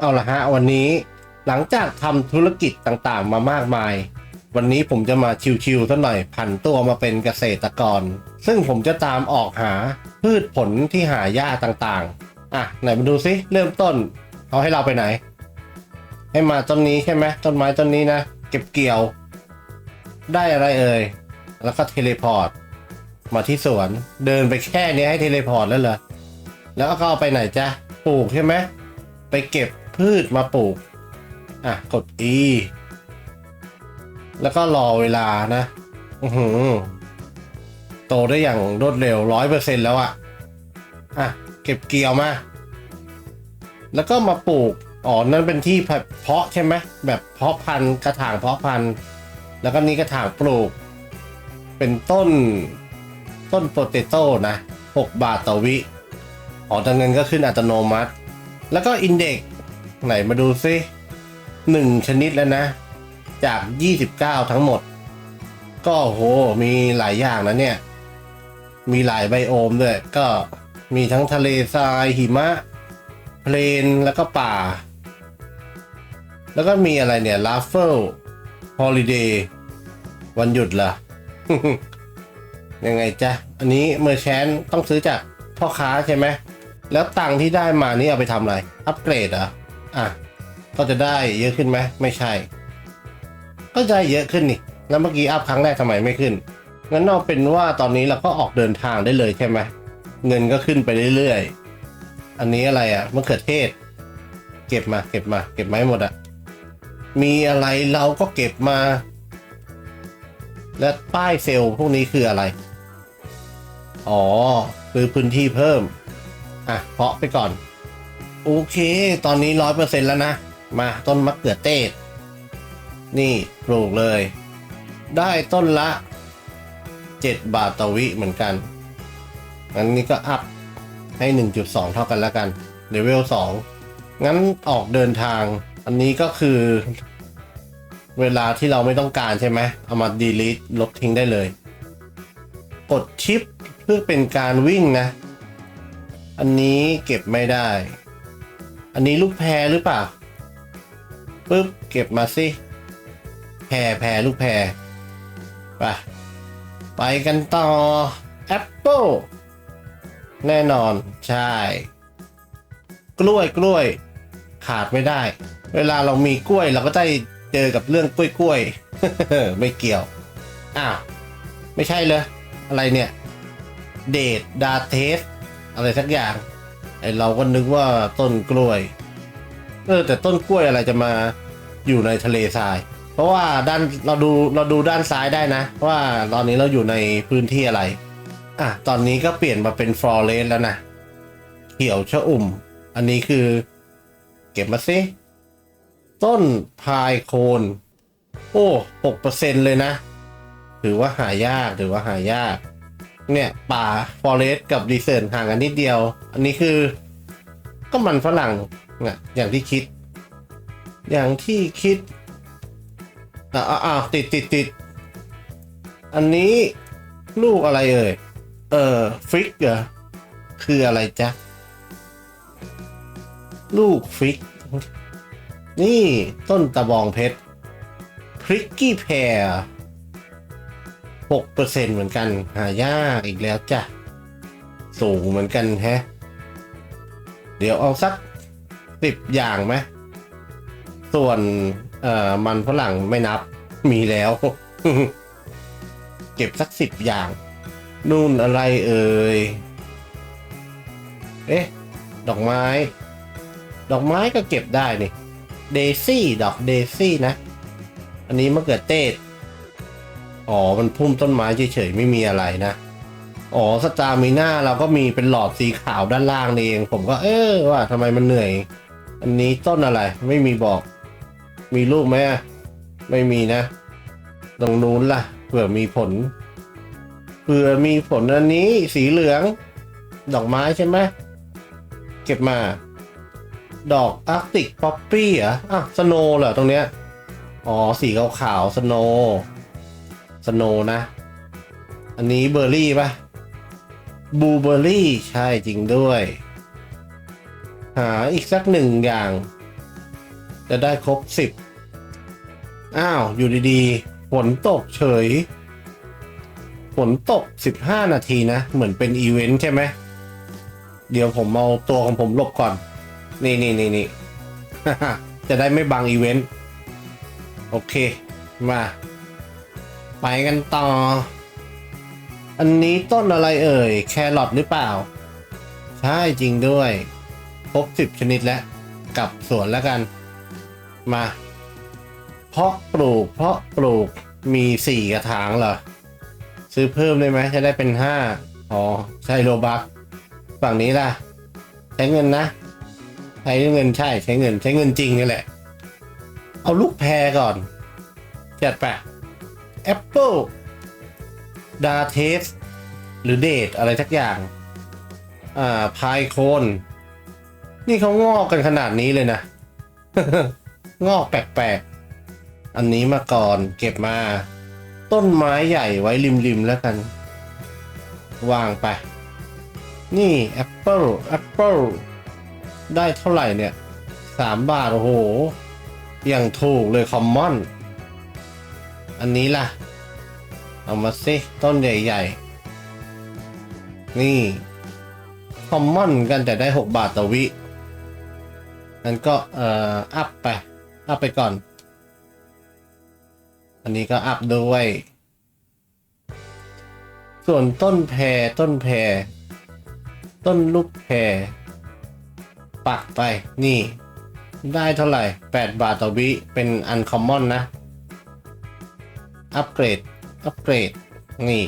เอาละฮะวันนี้หลังจากทำธุรกิจต่างๆ มามากมาย วันนี้ผมจะมาชิวๆสักหน่อยผันตัวมาเป็นเกษตรกร ซึ่งผมจะตามออกหาพืชผลที่หายากต่างๆ อะไหนมาดูซิเริ่มต้นเขาให้เราไปไหน ให้มาต้นนี้ใช่ไหมต้นไม้ต้นนี้นะ เก็บเกี่ยว ได้อะไรเอ่ย แล้วก็เทเลพอร์ต มาที่สวนเดินไปแค่นี้ให้เทเลพอร์ตแล้วเหรอแล้วก็เอาไปไหนจ๊ะปลูกใช่ไหมไปเก็บ พืชมาปลูก อะ กด E แล้วก็รอเวลานะ อือหือ โตได้อย่างรวดเร็วร้อยเปอร์เซ็นแล้วอะอะ เก็บเกี่ยวมา แล้วก็มาปลูก อ๋อ นั่นเป็นที่เพาะใช่ไหม แบบเพาะพันธุ์กระถางเพาะพันธุ์ แล้วก็นี่กระถางปลูก เป็นต้น ต้นโปเตโต้นะ6บาทต่อวิ อ๋อแต่เงินก็ขึ้นอัตโนมัติ แล้วก็อินเด็ก ไหนมาดูซิหนึ่งชนิดแล้วนะ จาก 29 ทั้งหมด ก็โหมีหลายอย่างนะเนี่ย มีหลายไบโอมด้วย ก็มีทั้งทะเลทรายหิมะ เพลนแล้วก็ป่า แล้วก็มีอะไรเนี่ยลาฟเฟิลฮอลิเดย์วันหยุดเหรอยังไงจ๊ะ อันนี้เมอร์แชนต้องซื้อจากพ่อค้าใช่ไหม แล้วตังค์ที่ได้มานี่เอาไปทำอะไร อัปเกรดเหรอ อะก็จะได้เยอะขึ้นไหมไม่ใช่ ก็จะเยอะขึ้นนี่แล้วเมื่อกี้อัพครั้งแรกทำไมไม่ขึ้นงั้นเอาเป็นว่าตอนนี้เราก็ออกเดินทางได้เลยใช่ไหมเงินก็ขึ้นไปเรื่อยๆอันนี้อะไรอะ่ะมะเขือเทศ เก็บมาเก็บมา เก็บไม้หมดอะ่ะมีอะไรเราก็เก็บมา และป้ายเซลล์พวกนี้คืออะไร อ๋อ คือพื้นที่เพิ่ม อะเพาะไปก่อน โอเค ตอนนี้ร้อยเปอร์เซ็นแล้วนะ มาต้นมะเขือเทศ นี่ปลูกเลย ได้ต้นละ7บาทต่อวิเหมือนกันงั้นนี่ก็อัพให้ 1.2 เท่ากันแล้วกันเลเวล2งั้นออกเดินทาง อันนี้ก็คือ เวลาที่เราไม่ต้องการใช่ไหมเอามา delete ลบทิ้งได้เลย กดชิปเพื่อเป็นการวิ่งนะ อันนี้เก็บไม่ได้ อันนี้ลูกแพรหรือเปล่าปึ๊บเก็บมาสิแพรแพรลูกแพรไปไปกันต่อ Apple แน่นอนใช่ กล้วยกล้วย ขาดไม่ได้ เวลาเรามีกล้วยเราก็ได้เจอกับเรื่องกล้วยกล้วยไม่เกี่ยว อ้าว ไม่ใช่เลย อะไรเนี่ย เดทดาเทส อะไรสักอย่าง ไอเราก็นึกว่าต้นกล้วย เออแต่ต้นกล้วยอะไรจะมาอยู่ในทะเลทราย เพราะว่าด้านเราดูเราดูด้านซ้ายได้นะ ว่าตอนนี้เราอยู่ในพื้นที่อะไร อะตอนนี้ก็เปลี่ยนมาเป็นฟลอเรสแล้วนะเขียวชะอุ่ม อันนี้คือ เก็บมาสิต้นพายโคน โอ้หกเปอร์เซ็นเลยนะ ถือว่าหายากถือว่าหายาก เนี่ยป่าฟอเรสกับดีเซนห่างกันนิดเดียว อันนี้คือ ก็มันฝรั่งเนี่ยอย่างที่คิด อย่างที่คิดอ่าอ่าติดติดติดอันนี้ลูกอะไรเอ่ย เออฟิกเหรอคืออะไรจ๊ะ ลูกฟิก นี่ต้นตะบองเพชรพริกกี้แพร หกเปอร์เซ็นเหมือนกัน หายากอีกแล้วจ้ะ สูงเหมือนกันแฮะ เดี๋ยวเอาสักสิบอย่างไหมส่วนเอ่อมันฝรั่งไม่นับมีแล้ว เก็บสักสิบอย่าง นู่นอะไรเอ่ย เอ๊ะ ดอกไม้ ดอกไม้ก็เก็บได้นี่ เดซี่ ดอกเดซี่นะ อันนี้มะเขือเทศ อ๋อ มันพุ่มต้นไม้เฉยๆไม่มีอะไรนะ อ๋อสตามีหน้าเราก็มีเป็นหลอดสีขาวด้านล่างนี่เอง ผมก็เออว่าทำไมมันเหนื่อย อันนี้ต้นอะไร ไม่มีบอก มีลูกไหมไม่มีนะ ตรงนู้นล่ะเผื่อมีผลเผื่อมีผลอันนี้สีเหลือง ดอกไม้ใช่ไหมเก็บมา ดอกอาร์กติกป๊อปปี้เหรออะสโนเหรอตรงเนี้ยอ๋อสีขาวๆสโน สโนนะ อันนี้เบอร์รี่ปะบูเบอร์รี่ใช่จริงด้วย หาอีกสักหนึ่งอย่าง จะได้ครบสิบอ้าว อยู่ดีๆฝนตกเฉยฝนตกสิบห้านาทีนะ เหมือนเป็นอีเวนต์ใช่ไหม เดี๋ยวผมเอาตัวของผมหลบก่อน นี่นี่นี่นี่ จะได้ไม่บังอีเวนต์ โอเค มา ไปกันต่อ อันนี้ต้นอะไรเอ่ย แครอทหรือเปล่า ใช่จริงด้วยครบสิบชนิดแล้วกลับสวนแล้วกัน มา เพาะปลูก เพาะปลูกมีสี่กระถางเหรอ ซื้อเพิ่มได้ไหมจะได้เป็นห้าอ๋อ ใช่โลบักฝั่งนี้ล่ะ ใช้เงินนะ ใช้เงินใช่ใช้เงิน ใช้เงินจริงนี่แหละ เอาลูกแพรก่อน จัดไป แอปเปิลดาเทสหรือเดทอะไรทักอย่าง อ่าพายโคน นี่เขางอกกันขนาดนี้เลยนะ งอกแปลกๆ อันนี้มาก่อนเก็บมา ต้นไม้ใหญ่ไว้ริมๆแล้วกัน วางไป นี่แอปเปิลแอปเปิลได้เท่าไหร่เนี่ยสามบาท โอ้โห อย่างถูกเลยคอมมอน อันนี้ล่ะ เอามาสิต้นใหญ่ๆ นี่ คอมมอนกันแต่ได้ 6 บาทต่อวิงั้นก็เอ่ออัพไป อัพไปก่อน อันนี้ก็อัพด้วย ส่วนต้นแพรต้นแพรต้นลูกแพรปักไปนี่ ได้เท่าไหร่ 8 บาทต่อวิเป็นอันคอมมอนนะ อัปเกรด อัปเกรด นี่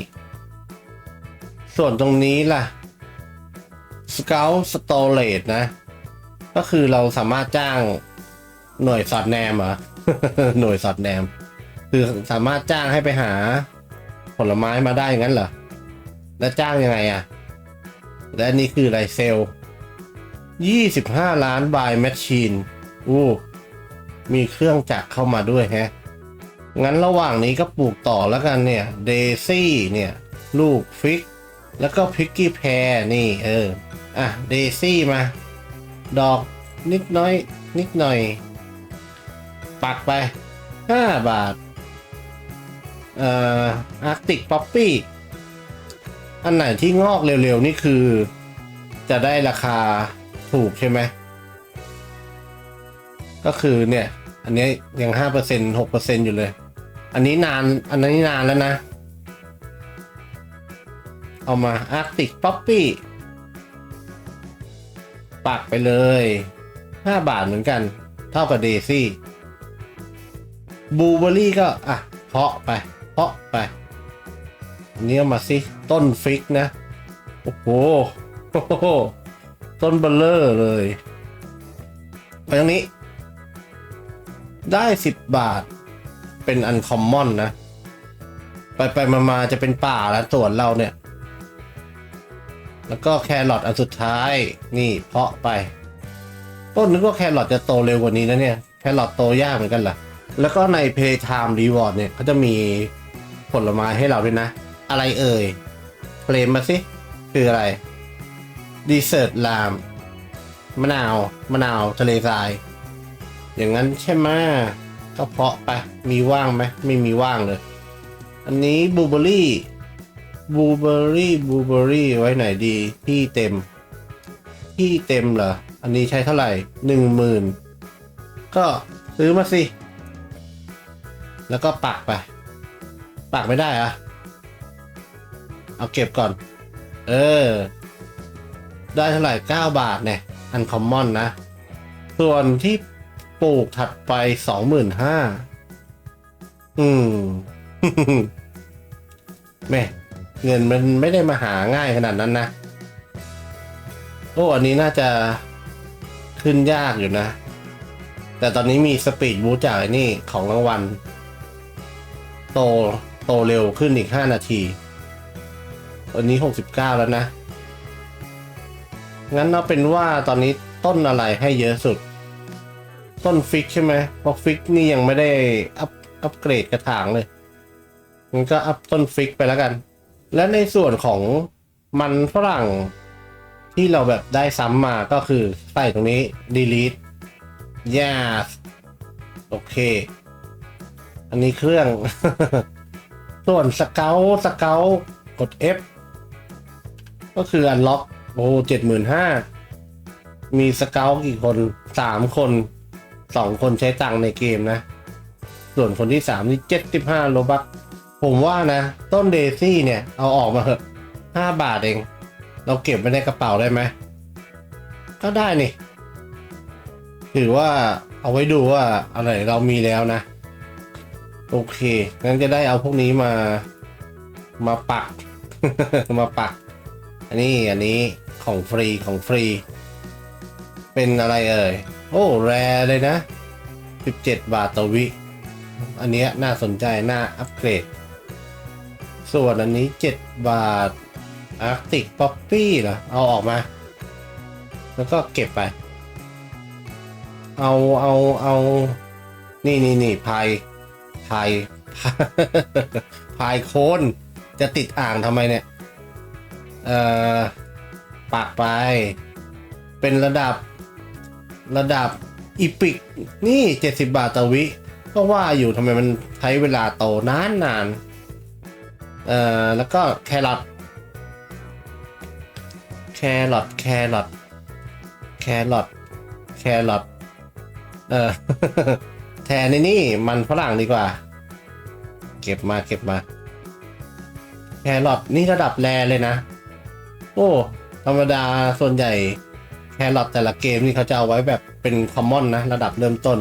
ส่วนตรงนี้ล่ะ Scout Storage นะ ก็คือเราสามารถจ้างหน่วยสอดแนมเหรอ หน่วยสอดแนม คือสามารถจ้างให้ไปหาผลไม้มาได้งั้นเหรอ แล้วจ้างยังไงอะ่ะ และนี่คืออะไรเซลยี่สิบห้าล้านบายแมชชีนอู้มีเครื่องจักรเข้ามาด้วยแฮะ งั้นระหว่างนี้ก็ปลูกต่อแล้วกันเนี่ยเดซี่เนี่ยลูกฟิก แล้วก็พิกกี้แพรนี่เอออะเดซี่มา ดอกนิดน้อย นิดหน่อย ปักไป 5 บาท เอ่ออาร์ติกป๊อปปี้อันไหนที่งอกเร็วๆ นี่คือ จะได้ราคาถูกใช่ไหม ก็คือเนี่ย อันนี้ยังห้าเปอร์เซ็นหกเปอร์เซ็นอยู่เลย อันนี้นาน อันนี้นานแล้วนะ เอามาอาร์ติกป๊อปปี้ปักไปเลย 5 บาทเหมือนกัน เท่ากับเดซี่บูเบอรี่ก็ อะ เพาะไป เพาะไป อันนี้เอามาสิ ต้นฟิกนะโอ้โหโอ้โห ต้นเบลเลอร์เลยไปตรงนี้ ได้ 10 บาท เป็นอันคอมมอนนะ ไปไปมามาจะเป็นป่าแล้วสวนเราเนี่ย แล้วก็แครอทอันสุดท้าย นี่เพาะไป ต้นนึกว่าแครอทจะโตเร็วกว่านี้นะเนี่ย แครอทโตยากเหมือนกันล่ะ แล้วก็ใน Playtime Reward เนี่ยเขาจะมีผลไม้ให้เราด้วยนะ อะไรเอ่ยเคลมมาสิ คืออะไรดีเซอร์ตลามมะนาว มะนาวทะเลทราย อย่างนั้นใช่ไหม ก็เพาะไปมีว่างไหมไม่มีว่างเลย อันนี้บูเบอรี่บูเบอรี่บูเบอรี่ไว้ไหนดีที่เต็ม ที่เต็มเหรอ อันนี้ใช้เท่าไหร่หนึ่งหมื่นก็ซื้อมาสิ แล้วก็ปักไป ปักไม่ได้อะเอาเก็บก่อน เออ ได้เท่าไหร่เก้าบาทเนี่ย อันคอมมอนนะ ส่วนที่ ปลูกถัดไปสองหมื่นห้าอืมแม่เงินมันไม่ได้มาหาง่ายขนาดนั้นนะ โอ้อันนี้น่าจะขึ้นยากอยู่นะ แต่ตอนนี้มีสปีดบูจากนี่ของรางวัล โตโตเร็วขึ้นอีก 5 นาทีวันนี้ 69 แล้วนะ งั้นเอาเป็นว่าตอนนี้ต้นอะไรให้เยอะสุด ต้นฟิกใช่ไหมเพราะฟิกนี่ยังไม่ได้อัพอัพเกรดกระถางเลยงั้นก็อัพต้นฟิกไปแล้วกัน และในส่วนของมันฝรั่งที่เราแบบได้ซ้ำมาก็คือใส่ตรงนี้ delete yes โอเค อันนี้เครื่อง ส่วนสเกลสเกลกด F ก็คืออันล็อกโอ้เจ็ดหมื่นห้ามีสเกลกี่คนสามคน สองคนใช้ตังในเกมนะ ส่วนคนที่สามนี่เจ็ดสิบห้าโลบักผมว่านะ ต้นเดซี่เนี่ย เอาออกมาเถอะห้าบาทเอง เราเก็บไว้ในกระเป๋าได้ไหม ก็ได้นี่ ถือว่าเอาไว้ดูว่าอะไรเรามีแล้วนะ โอเค งั้นจะได้เอาพวกนี้มามาปัก มาปัก อันนี้อันนี้ของฟรีของฟรี เป็นอะไรเอ่ย โอ้ แรเลยนะ 17 บาทต่อวิ อันเนี้ยน่าสนใจ น่าอัปเกรด ส่วนอันนี้ 7 บาท Arctic Poppy เหรอ เอาออกมา แล้วก็เก็บไป เอาเอาเอานี่นี่นี่พายพายพายโคนจะติดอ่างทำไมเนี่ย เอ่อปักไป เป็นระดับ ระดับอีพิกนี่ 70 บาทต่อวิ ก็ว่าอยู่ทำไมมันใช้เวลาโตนานนานเอ่อ แล้วก็แครอทแครอทแครอทแครอทแครอทเออแทนในนี่มันฝรั่งดีกว่า เก็บมาเก็บมา แครอทนี่ระดับแรเลยนะ โอ้ ธรรมดาส่วนใหญ่ รอทแต่ละเกมนี่เขาจะเอาไว้แบบเป็นคอมมอนนะ ระดับเริ่มต้น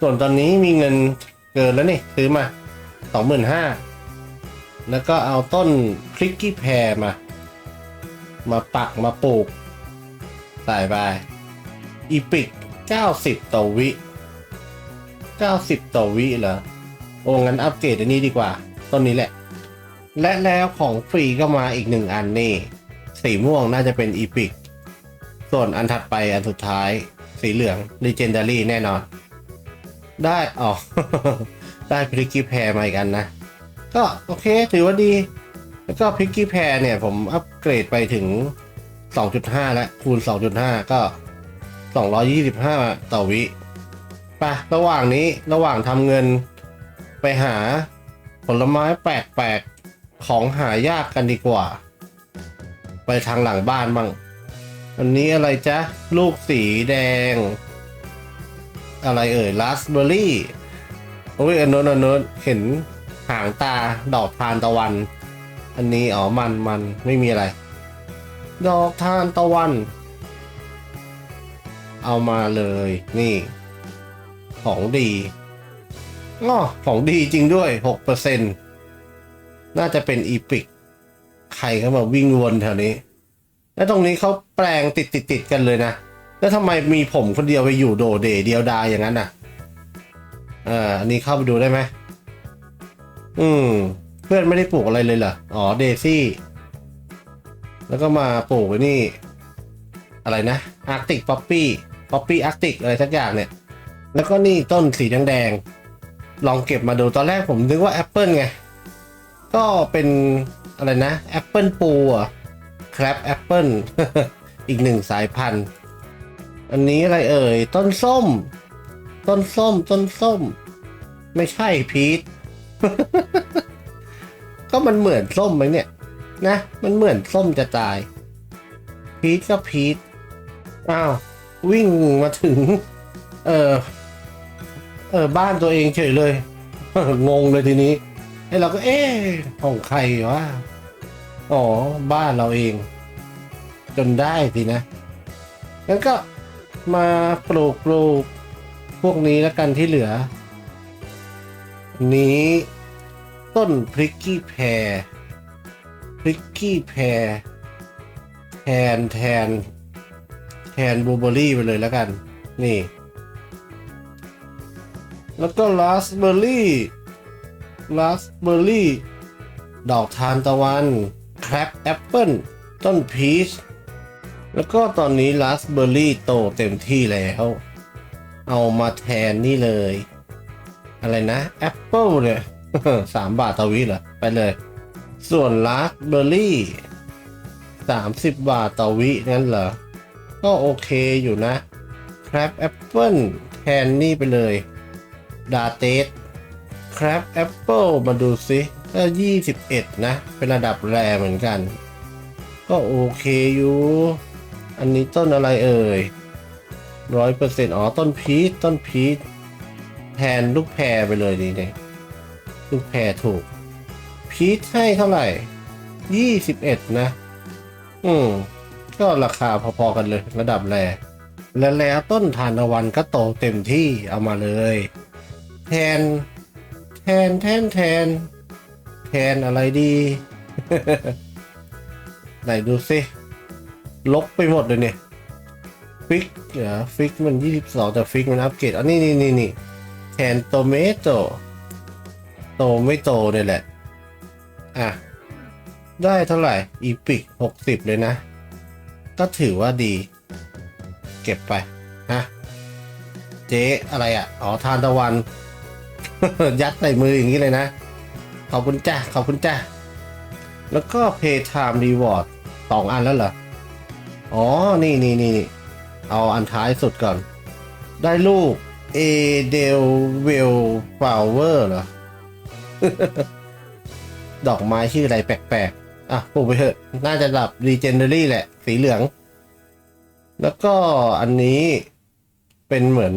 ส่วนตอนนี้มีเงินเกินแล้วนี่ซื้อมาสองหมื่นห้าแล้วก็เอาต้นคลิกกี้แพรมา มาปักมาปลูกใส่ไปอีพิก 90 ต่อวิ 90 ต่อวิเหรอ โอ้งั้นอัปเกรดอันนี้ดีกว่า ต้นนี้แหละ และแล้วของฟรีก็มาอีกหนึ่งอันนี่ สีม่วงน่าจะเป็นอีพิก ส่วนอันถัดไปอันสุดท้ายสีเหลือง Legendary แน่นอน ได้อ๋อ ได้พริกกี้แพรมาอีกอันนะ ก็โอเคถือว่าดี แล้วก็พริกกี้แพรเนี่ย ผมอัปเกรดไปถึง 2.5 แล้ว คูณ 2.5 ก็ 225 ต่อวิไประหว่างนี้ระหว่างทำเงินไปหาผลไม้แปลกๆ ของหายากกันดีกว่า ไปทางหลังบ้านบ้าง อันนี้อะไรจ๊ะ ลูกสีแดง อะไรเอ่ยราสเบอร์รี่โอ้ยอันโน้นอันโน้นเห็นหางตาดอกทานตะวัน อันนี้อ๋อมันมันไม่มีอะไร ดอกทานตะวัน เอามาเลยนี่ ของดีอ๋อของดีจริงด้วยหกเปอร์เซ็นน่าจะเป็นอีพิก ใครเข้ามาวิ่งวนแถวนี้ แล้วตรงนี้เขาแปลงติดติดติดกันเลยนะ แล้วทำไมมีผมคนเดียวไปอยู่โดเดเดียวดายอย่างนั้นน่ะอ่าอันนี้เข้าไปดูได้ไหม อืม เพื่อนไม่ได้ปลูกอะไรเลยเหรอ อ๋อเดซี่ แล้วก็มาปลูกไว้นี่ อะไรนะอาร์ติกป๊อปปี้ป๊อปปี้อาร์ติกอะไรสักอย่างเนี่ย แล้วก็นี่ต้นสีแดงๆลองเก็บมาดูตอนแรกผมนึกว่าแอปเปิลไง ก็เป็นอะไรนะแอปเปิลปูอะ ครับแอปเปิลอีกหนึ่งสายพันธุ์ อันนี้อะไรเอ่ย ต้นส้ม ต้นส้ม ต้นส้ม ไม่ใช่พีทก็มันเหมือนส้มไหมเนี่ย นะ มันเหมือนส้มจะตาย พีทก็พีทอ้าว วิ่งมาถึง เออเออบ้านตัวเองเฉยเลย งงเลยทีนี้ไอ้เราก็เอ๊ะของใครวะ อ๋อ บ้านเราเอง จนได้สินะ งั้นก็มาปลูกปลูกพวกนี้แล้วกันที่เหลือ นี้ต้นพริกกี้แพรพริกกี้แพรแทนแทนแทนบลูเบอร์รี่ไปเลยแล้วกัน นี่ แล้วก็ราสเบอร์รี่ราสเบอร์รี่ ดอกทานตะวัน แครปแอปเปิลต้นพีช แล้วก็ตอนนี้ราสเบอร์รี่โตเต็มที่แล้ว เอามาแทนนี่เลย อะไรนะแอปเปิลเนี่ยสามบาทต่อวิเหรอ ไปเลย ส่วนราสเบอร์รี่สามสิบบาทต่อวินั่นเหรอ ก็โอเคอยู่นะ ครับแอปเปิลแทนนี่ไปเลย ดาเตสครับแอปเปิลมาดูซิ ก็ยี่สิบเอ็ดนะ เป็นระดับแรเหมือนกัน ก็โอเคอยู่ อันนี้ต้นอะไรเอ่ยร้อยเปอร์เซ็นต์อ๋อ ต้นพีชต้นพีชแทนลูกแพรไปเลยดีเนี่ยลูกแพรถูก พีชให้เท่าไหร่ยี่สิบเอ็ดนะ อืม ก็ราคาพอๆกันเลย ระดับแรและแล้วต้นทานตะวันก็โตเต็มที่เอามาเลย แทน แทนแทนแทน แทนอะไรดี ไหนดูสิลกไปหมดเลยเนี่ยฟิกเหรอฟิกมัน 22 แต่ฟิกมันอัปเกรดอันนี้นี่นี่นี่แทนโตเมโตโตไม่โตเนี่ยแหละ อะ ได้เท่าไหร่อีพิก60 เลยนะ ก็ถือว่าดี เก็บไป ฮะ เจ๊อะไรอะ อ๋อ ทานตะวัน ยัดใส่มืออย่างนี้เลยนะ ขอบคุณจ้าขอบคุณจ้าแล้วก็ Pay Time Reward สองอันแล้วเหรอ อ๋อ นี่นี่นี่เอาอันท้ายสุดก่อน ได้ลูก A d e l w e l Flower เหรอ ดอกไม้ชื่ออะไรแปลกๆ อะปลูกไปเถอะ น่าจะดับ Regenery แหละ สีเหลือง แล้วก็อันนี้เป็นเหมือน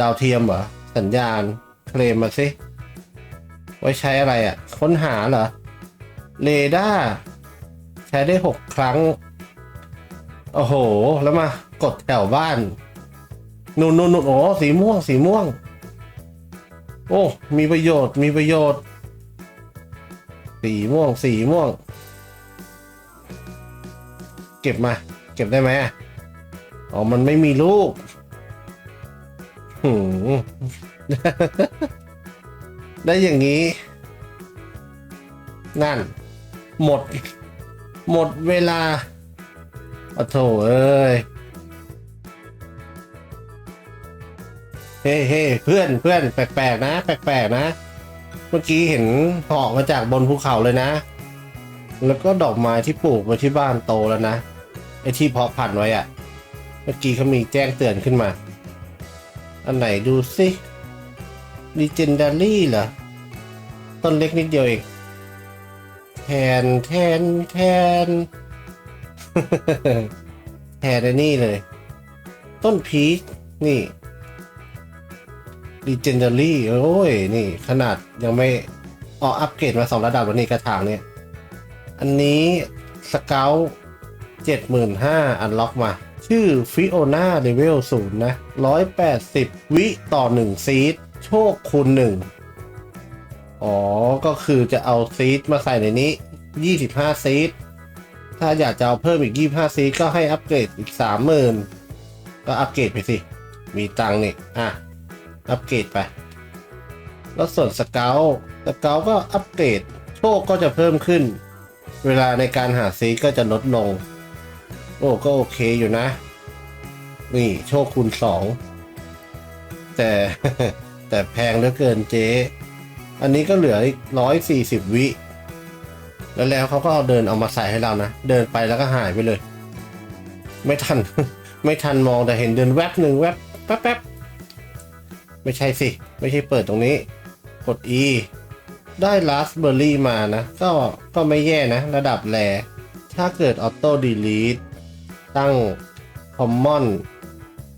ดาวเทียมเหรอ สัญญาณ เคลมมาสิ ว้ใช้อะไรอะ่ะ ค้นหาเหรอ เรดาร์ใช้ได้หกครั้ง โอ้โห แล้วมากดแถวบ้านนู่นนู่นนู่นโอ้สีม่วง สีม่วง โอ้ มีประโยชน์ มีประโยชน์ สีม่วง สีม่วง เก็บมา เก็บได้ไหมอะอ๋อ มันไม่มีลูกหืม ได้อย่างนี้ นั่น หมด หมดเวลาโอ้โถเอ้ยเฮ้เฮ้เพื่อนเพื่อนแปลกๆนะ แปลกๆนะ เมื่อกี้เห็นเหาะมาจากบนภูเขาเลยนะ แล้วก็ดอกไม้ที่ปลูกไว้ที่บ้านโตแล้วนะไอที่เพาะพันธุ์ไว้อะเมื่อกี้เขามีแจ้งเตือนขึ้นมา อันไหนดูสิ Legendary เหรอ ต้นเล็กนิดเดียวเองแทนแทนแทน แทนอ้นี่เลย ต้นพีชนี่ Legendary โอ้ย นี่ ขนาดยังไม่อออัปเกรดมาสองระดับแล้วนี่กระถางเนี่ย อันนี้สเกลเจ็ดหมื่นห้าอันล็อกมา ชื่อฟิโอนาเลเวลศูนย์นะร้อยแปดสิบวิต่อหนึ่งซีด โชคคูณหนึ่งอ๋อ ก็คือจะเอาซีดมาใส่ในนี้ยี่สิบห้าซีดถ้าอยากจะเอาเพิ่มอีกยี่ห้าซีดก็ให้อัปเกรดอีกสามหมื่นก็อัปเกรดไปสิ มีตังค์นี่อะ อัปเกรดไป แล้วส่วนสเกลสเกลก็อัปเกรด โชคก็จะเพิ่มขึ้น เวลาในการหาซีก็จะลดลง โอ้ก็โอเคอยู่นะ นี่โชคคูณสองแต่ แต่แพงเหลือเกินเจ๊อันนี้ก็เหลืออีกร้อยสี่สิบวิ แล้วแล้วเขาก็เอาเดินเอามาใส่ให้เรานะ เดินไปแล้วก็หายไปเลย ไม่ทัน ไม่ทันมองแต่เห็นเดินแวบหนึ่งแวบแป๊บแป๊บไม่ใช่สิ ไม่ใช่เปิดตรงนี้ กด E ได้ราสเบอร์รี่มานะ ก็ก็ไม่แย่นะ ระดับแรถ้าเกิดออโต้ดีลีทตั้ง Common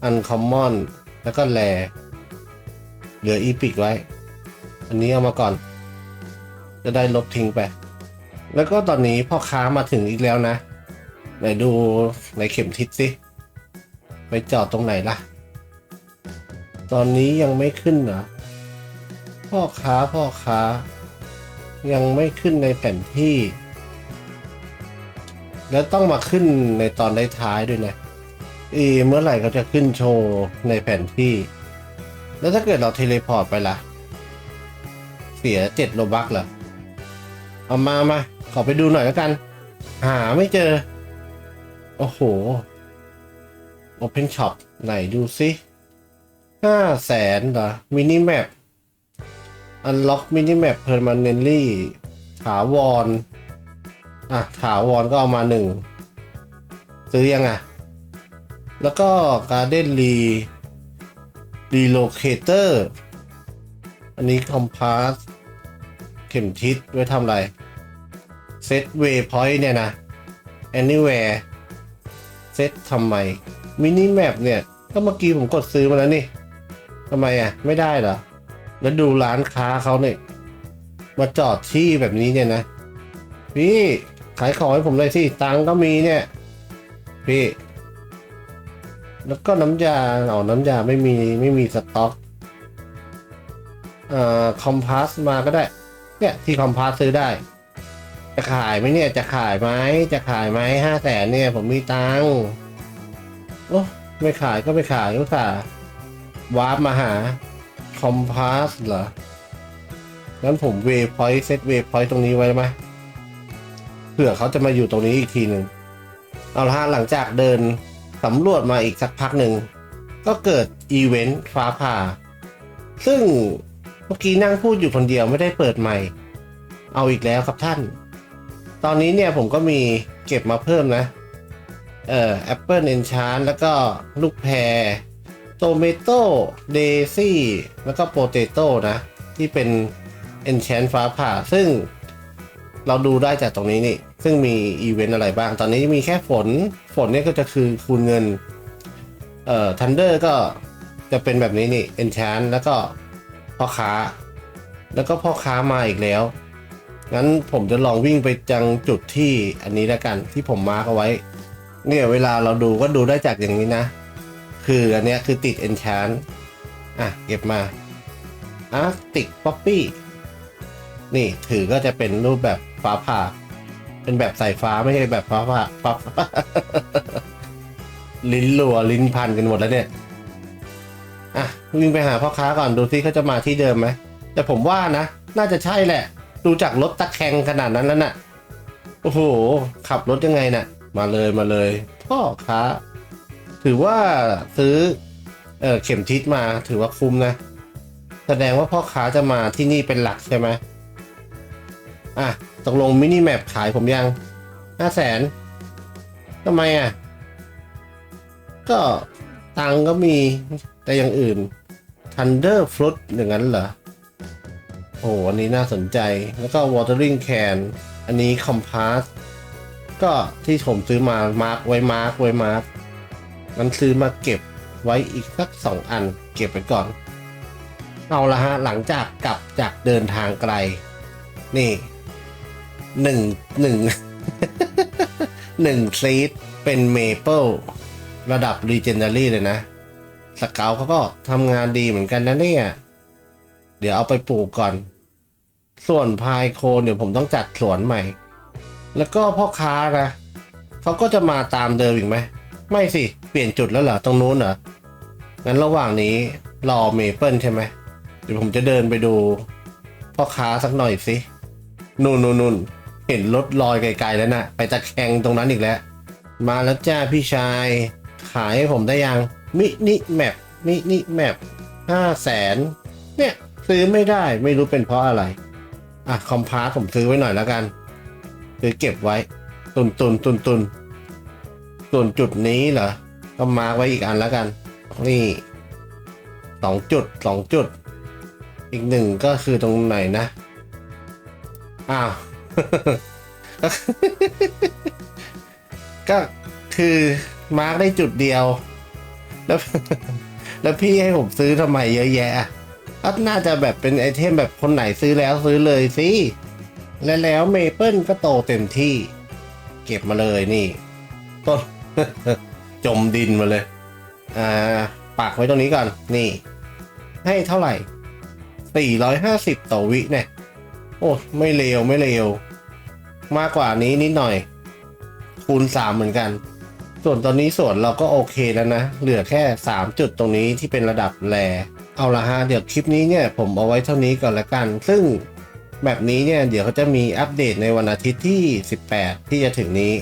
Uncommon แล้วก็แร เหลืออีพิกไว้ อันนี้เอามาก่อน จะได้ลบทิ้งไป แล้วก็ตอนนี้พ่อค้ามาถึงอีกแล้วนะ ไหนดูในเข็มทิศสิ ไปจอดตรงไหนล่ะ ตอนนี้ยังไม่ขึ้นเหรอ พ่อค้าพ่อค้า ยังไม่ขึ้นในแผนที่ แล้วต้องมาขึ้นในตอนท้ายๆด้วยนะเอเมื่อไหร่เขาจะขึ้นโชว์ในแผนที่ แล้วถ้าเกิดเราเทเลพอร์ตไปล่ะ เสียเจ็ดโลบักเหรอ เอามามาขอไปดูหน่อยแล้วกัน หาไม่เจอ โอ้โห Open Shop ไหนดูซิห้าแสนเหรอ มินิแมป Unlock Minimap Permanently ถาวรอะ ถาวรก็เอามาหนึ่งซื้อยังอะ แล้วก็ Garden r e relocator อันนี้ compass เข็มทิศไว้ทำอะไร set waypoint เนี่ยนะ anywhere set ทำไม mini map เนี่ย ก็เมื่อกี้ผมกดซื้อมาแล้วนี่ทำไมอะ ไม่ได้เหรอ แล้วดูร้านค้าเขาเนี่ย มาจอดที่แบบนี้เนี่ยนะ พี่ ขายของให้ผมเลยสิ ตังค์ก็มีเนี่ย พี่ แล้วก็น้ำยาเอาน้ำยาไม่มีไม่มีสต็อกเอ่อคอมพาสมาก็ได้ เนี่ยที่คอมพาสซื้อได้ จะขายไหมเนี่ยจะขายไหมจะขายไหมห้าแสนเนี่ย ผมมีตังค์โอ้ไม่ขายก็ไม่ขายก็ค่ะวาร์ปมาหาคอมพาสเหรองั้นผมเวฟพอยต์เซตเวฟพอยต์ตรงนี้ไว้ไหมเผื่อเขาจะมาอยู่ตรงนี้อีกทีหนึ่งเอาละฮะหลังจากเดิน สำรวจมาอีกสักพักหนึ่ง ก็เกิดอีเวนต์ฟ้าผ่า ซึ่งเมื่อกี้นั่งพูดอยู่คนเดียวไม่ได้เปิดใหม่ เอาอีกแล้วครับท่าน ตอนนี้เนี่ยผมก็มีเก็บมาเพิ่มนะ เอ่อแอปเปิลเอนชานแล้วก็ลูกแพรโตเมโต้เดซี่ แล้วก็โปเตโต้นะ ที่เป็น Enchant ฟ้าผ่า ซึ่งเราดูได้จากตรงนี้นี่ ซึ่งมีอีเวนต์อะไรบ้าง ตอนนี้มีแค่ฝน ฝนเนี่ยก็จะคือคูณเงิน เอ่อ Thunder ก็จะเป็นแบบนี้นี่ Enchant แล้วก็พ่อค้า แล้วก็พ่อค้ามาอีกแล้ว งั้นผมจะลองวิ่งไปจังจุดที่อันนี้แล้วกันที่ผมมาร์กเอาไว้ เนี่ยเวลาเราดูก็ดูได้จากอย่างนี้นะ คืออันเนี้ยคือติด Enchant อะเก็บมา Arctic Poppy นี่ถือก็จะเป็นรูปแบบฟ้าผ่า เป็นแบบสายฟ้าไม่ใช่แบบฟ้าผ่าฟ้าลิ้นรัวลิ้นพันกันหมดแล้วเนี่ย อะวิ่งไปหาพ่อค้าก่อนดูซิเขาจะมาที่เดิมไหมแต่ผมว่านะ น่าจะใช่แหละ ดูจากรถตะแคงขนาดนั้นแล้วน่ะโอ้โห ขับรถยังไงน่ะ มาเลยมาเลย พ่อค้า ถือว่าซื้อเออเข็มทิศมาถือว่าคุ้มนะ แสดงว่าพ่อค้าจะมาที่นี่เป็นหลักใช่ไหม อะตกลงมินิแมปขายผมยังห้าแสนทำไมอะ ก็ตังก็มีแต่อย่างอื่น Thunder Fruit อย่างนั้นเหรอ โอ้อันนี้น่าสนใจแล้วก็ Watering Can อันนี้ Compass ก็ที่ผมซื้อมามาร์กไว้มาร์กไว้มาร์กงั้นซื้อมาเก็บไว้อีกสักสองอัน เก็บไว้ก่อน เอาละฮะ หลังจากกลับจากเดินทางไกล นี่ หนึ่งหนึ่งหนึ่งซีดเป็นเมเปิลระดับ Legendary เลยนะ สเกลเขาก็ทำงานดีเหมือนกันนะเนี่ย เดี๋ยวเอาไปปลูกก่อน ส่วนพายโคนเดี๋ยวผมต้องจัดสวนใหม่ แล้วก็พ่อค้านะเขาก็จะมาตามเดิมอีกไหม ไม่สิ เปลี่ยนจุดแล้วเหรอตรงนู้นเหรอ งั้นระหว่างนี้รอเมเปิลใช่ไหมเดี๋ยวผมจะเดินไปดูพ่อค้าสักหน่อยสิ นู่นนู่นนู่น เห็นรถลอยไกลๆแล้วนะไปตะแคงตรงนั้นอีกแล้ว มาแล้วจ้าพี่ชาย ขายให้ผมได้ยัง มินิแมปมินิแมปห้าแสนเนี่ย ซื้อไม่ได้ไม่รู้เป็นเพราะอะไร อะ คอมพาสผมซื้อไว้หน่อยแล้วกัน ซื้อเก็บไว้ ตุนตุนตุนตุนส่วนจุดนี้เหรอ ก็มาไว้อีกอันแล้วกัน นี่สองจุดสองจุด อีกหนึ่งก็คือตรงไหนนะ อ้าว ก็คือมาร์กได้จุดเดียว แล้ว แล้วพี่ให้ผมซื้อทำไมเยอะแยะอะก็น่าจะแบบเป็นไอเทมแบบคนไหนซื้อแล้วซื้อเลยสิ และแล้วเมเปิลก็โตเต็มที่ เก็บมาเลยนี่ ต้น จมดินมาเลย อ่าปักไว้ตรงนี้ก่อน นี่ ให้เท่าไหร่ 450 ต่อวิเนี่ย โอ้ ไม่เลวไม่เลว มากกว่านี้นิดหน่อย คูณ3เหมือนกัน ส่วนตอนนี้ส่วนเราก็โอเคแล้วนะ เหลือแค่3จุดตรงนี้ที่เป็นระดับแรเอาละฮะเดี๋ยวคลิปนี้เนี่ยผมเอาไว้เท่านี้ก่อนละกัน ซึ่งแบบนี้เนี่ยเดี๋ยวเขาจะมีอัปเดตในวันอาทิตย์ที่ 18 ที่จะถึงนี้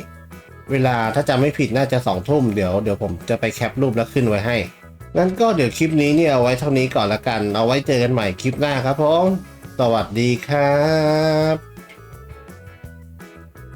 เวลาถ้าจำไม่ผิดน่าจะ2ทุ่มเดี๋ยวเดี๋ยวผมจะไปแคปรูปแล้วขึ้นไว้ให้งั้นก็เดี๋ยวคลิปนี้เนี่ยเอาไว้เท่านี้ก่อนละกัน เอาไว้เจอกันใหม่คลิปหน้าครับผม สวัสดีครับ